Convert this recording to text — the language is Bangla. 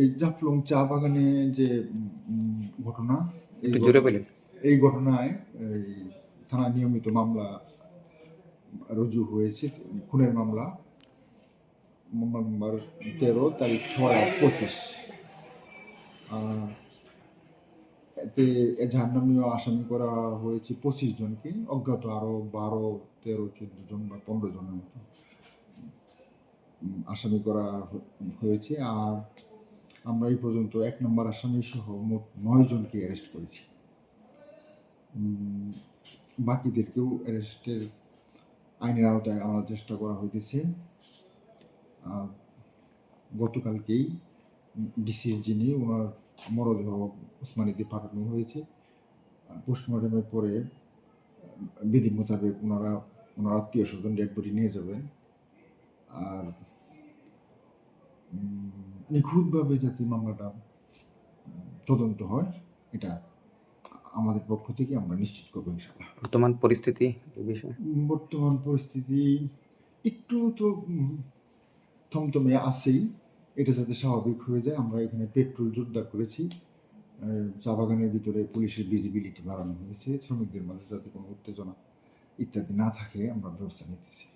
এই জাফলং চা বাগানে যে ঘটনা এই জোরে বলেন। এই ঘটনায় এই থানা নিয়মিত মামলা রুজু হয়েছে খুনের মামলা। মামলা নম্বর তেরো তারিখ ছয় পঁচিশ। এতে জাহান্নামীয় আসামি করা হয়েছে পঁচিশ জনকে অজ্ঞাত আরও বারো তেরো চোদ্দ জন বা পনেরো জনের মতো। আসামি করা হয়েছে আর আমরা এই পর্যন্ত এক নম্বর আসামি সহ মোট নয় জনকে অ্যারেস্ট করেছি। বাকিদেরকেও অ্যারেস্টের আইনের আওতায় আনার চেষ্টা করা হইতেছে। আর গতকালকেই ডিসির যিনি, ওনার মরদেহ উসমানীতে পাঠানো হয়েছে। পোস্টমর্টমের পরে বিধি মোতাবেক ওনারা, ওনার আত্মীয় স্বজন ডেড বডি নিয়ে যাবেন আর উম, নিখুঁতভাবে যাতে মামলাটা তদন্ত হয় এটা আমাদের পক্ষ থেকে আমরা নিশ্চিত করব ইনশাল্লাহ বর্তমান পরিস্থিতি বিষয়ে? বর্তমান পরিস্থিতি একটু তো থমথমে আছেই। এটা যাতে স্বাভাবিক হয়ে যায় আমরা এখানে পেট্রোল জোরদার করেছি। চা বাগানের ভিতরে পুলিশের ভিজিবিলিটি বাড়ানো হয়েছে শ্রমিকদের মাঝে যাতে কোনো উত্তেজনা ইত্যাদি না থাকে আমরা ব্যবস্থা নিতেছি।